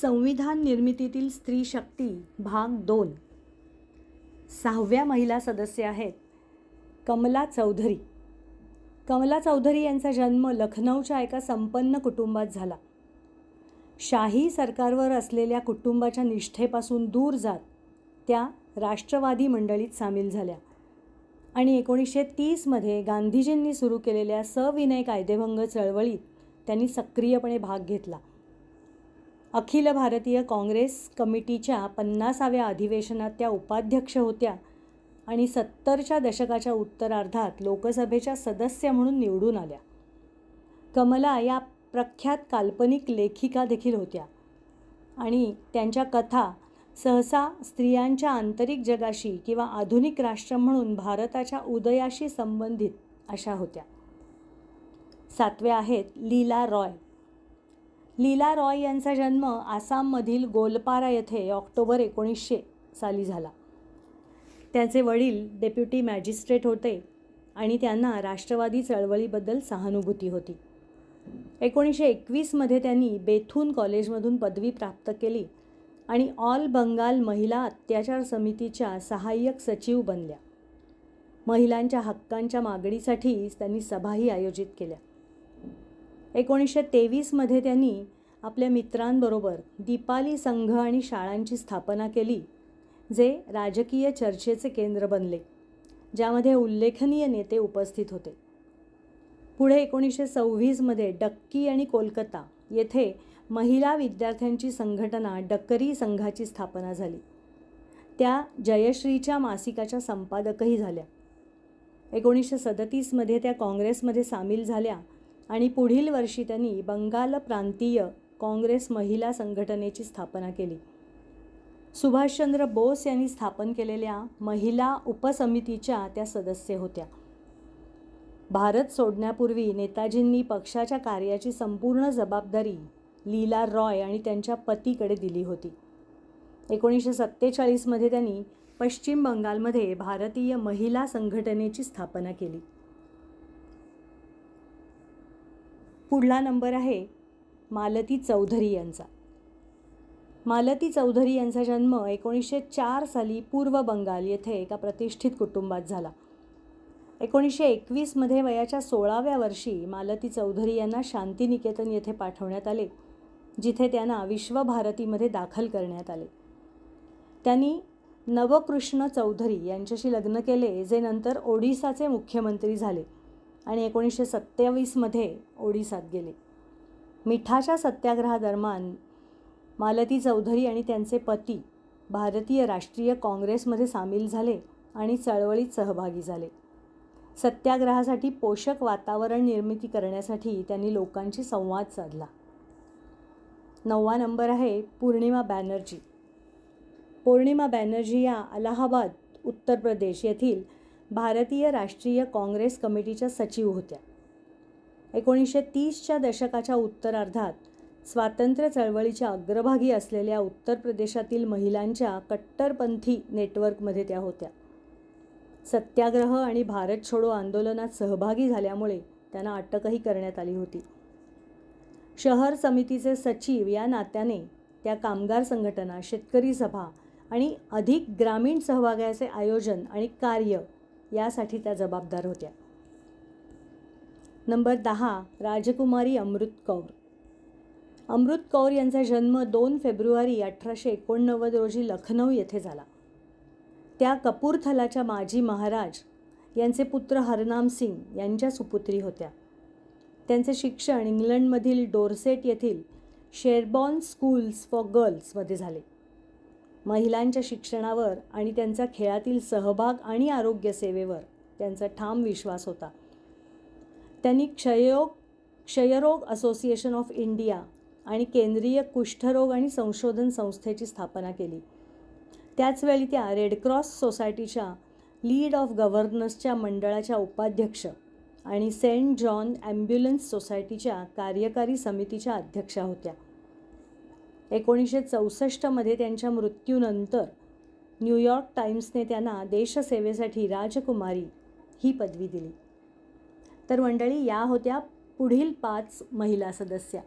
संविधान निर्मितीतील स्त्री शक्ती भाग दोन. सहाव्या महिला सदस्य आहेत कमला चौधरी. कमला चौधरी यांचा जन्म लखनौच्या एका संपन्न कुटुंबात झाला. शाही सरकारवर असलेल्या कुटुंबाच्या निष्ठेपासून दूर जात त्या राष्ट्रवादी मंडळीत सामील झाल्या आणि एकोणीसशे तीसमध्ये गांधीजींनी सुरू केलेल्या सविनय कायदेभंग चळवळीत त्यांनी सक्रियपणे भाग घेतला. अखिल भारतीय काँग्रेस कमिटीच्या पन्नासाव्या अधिवेशनात त्या उपाध्यक्ष होत्या आणि सत्तरच्या दशकाच्या उत्तरार्धात लोकसभेच्या सदस्य म्हणून निवडून आल्या. कमला या प्रख्यात काल्पनिक लेखिका देखील होत्या आणि त्यांच्या कथा सहसा स्त्रियांच्या आंतरिक जगाशी किंवा आधुनिक राष्ट्र म्हणून भारताच्या उदयाशी संबंधित अशा होत्या. सातव्या आहेत लीला रॉय. लीला रॉय यांचा जन्म आसाममधील गोलपारा येथे ऑक्टोबर एकोणीसशे साली झाला. त्यांचे वडील डेप्युटी मॅजिस्ट्रेट होते आणि त्यांना राष्ट्रवादी चळवळीबद्दल सहानुभूती होती. एकोणीसशे एकवीसमध्ये त्यांनी बेथून कॉलेजमधून पदवी प्राप्त केली आणि ऑल बंगाल महिला अत्याचार समितीच्या सहाय्यक सचिव बनल्या. महिलांच्या हक्कांच्या मागणीसाठी त्यांनी सभाही आयोजित केल्या. एकोणीसशे तेवीसमध्ये त्यांनी आपल्या मित्रांबरोबर दीपाली संघ आणि शाळांची स्थापना केली जे राजकीय चर्चेचे केंद्र बनले ज्यामध्ये उल्लेखनीय नेते उपस्थित होते. पुढे एकोणीसशे सव्वीसमध्ये डक्की आणि कोलकाता येथे महिला विद्यार्थ्यांची संघटना डक्करी संघाची स्थापना झाली. त्या जयश्रीच्या मासिकाच्या संपादकही झाल्या. एकोणीसशे सदतीसमध्ये त्या काँग्रेसमध्ये सामील झाल्या आणि पुढील वर्षी त्यांनी बंगाल प्रांतीय काँग्रेस महिला संघटनेची स्थापना केली. सुभाषचंद्र बोस यांनी स्थापन केलेल्या महिला उपसमितीच्या त्या सदस्य होत्या. भारत सोडण्यापूर्वी नेताजींनी पक्षाच्या कार्याची संपूर्ण जबाबदारी लीला रॉय आणि त्यांच्या पतीकडे दिली होती. एकोणीसशे सत्तेचाळीसमध्ये त्यांनी पश्चिम बंगालमध्ये भारतीय महिला संघटनेची स्थापना केली. पुढला नंबर आहे मालती चौधरी यांचा. मालती चौधरी यांचा जन्म एकोणीसशे चार साली पूर्व बंगाल येथे एका प्रतिष्ठित कुटुंबात झाला. एकोणीसशे एकवीसमध्ये वयाच्या सोळाव्या वर्षी मालती चौधरी यांना शांतिनिकेतन येथे पाठवण्यात आले जिथे त्यांना विश्वभारतीमध्ये दाखल करण्यात आले. त्यांनी नवकृष्ण चौधरी यांच्याशी लग्न केले जे नंतर ओडिसाचे मुख्यमंत्री झाले आणि एकोणीसशे सत्तावीसमध्ये ओडिसात गेले. मिठाच्या सत्याग्रहादरम्यान मालती चौधरी आणि त्यांचे पती भारतीय राष्ट्रीय काँग्रेसमध्ये सामील झाले आणि चळवळीत सहभागी झाले. सत्याग्रहासाठी पोषक वातावरण निर्मिती करण्यासाठी त्यांनी लोकांशी संवाद साधला. नववा नंबर आहे पूर्णिमा बॅनर्जी. पौर्णिमा बॅनर्जी या अलाहाबाद उत्तर प्रदेश येथील भारतीय राष्ट्रीय काँग्रेस कमिटीच्या सचिव होत्या. एकोणीसशे तीसच्या दशकाच्या उत्तरार्धात स्वातंत्र्य चळवळीच्या अग्रभागी असलेल्या उत्तर प्रदेशातील महिलांच्या कट्टरपंथी नेटवर्कमध्ये त्या होत्या. सत्याग्रह आणि भारत छोडो आंदोलनात सहभागी झाल्यामुळे त्यांना अटकही करण्यात आली होती. शहर समितीचे सचिव या नात्याने त्या कामगार संघटना शेतकरी सभा आणि अधिक ग्रामीण सहभागाचे आयोजन आणि कार्य यासाठी त्या जबाबदार होत्या. नंबर दहा राजकुमारी अमृत कौर. अमृत कौर यांचा जन्म दोन फेब्रुवारी अठराशे एकोणनव्वद रोजी लखनौ येथे झाला. त्या कपूरथलाच्या माजी महाराज यांचे पुत्र हरनाम सिंग यांच्या सुपुत्री होत्या. त्यांचे शिक्षण इंग्लंडमधील डोरसेट येथील शेरबॉर्न स्कूल्स फॉर गर्ल्समध्ये झाले. महिलांच्या शिक्षणावर आणि त्यांचा खेळातील सहभाग आणि आरोग्यसेवेवर त्यांचा ठाम विश्वास होता. त्यांनी क्षयरोग क्षयरोग असोसिएशन ऑफ इंडिया आणि केंद्रीय कुष्ठरोग आणि संशोधन संस्थेची स्थापना केली. त्याचवेळी त्या रेडक्रॉस सोसायटीच्या लीड ऑफ गव्हर्नर्सच्या मंडळाच्या उपाध्यक्ष आणि सेंट जॉन ॲम्ब्युलन्स सोसायटीच्या कार्यकारी समितीच्या अध्यक्षा होत्या. एकोणीसशे चौसष्टमध्ये त्यांच्या मृत्यूनंतर न्यूयॉर्क टाइम्सने त्यांना देशसेवेसाठी राजकुमारी ही पदवी दिली. तर मंडळी या होत्या पुढील पाच महिला सदस्या.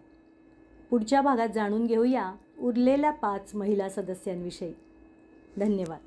पुढच्या भागात जाणून घेऊया उरलेल्या पाच महिला सदस्यांविषयी. धन्यवाद.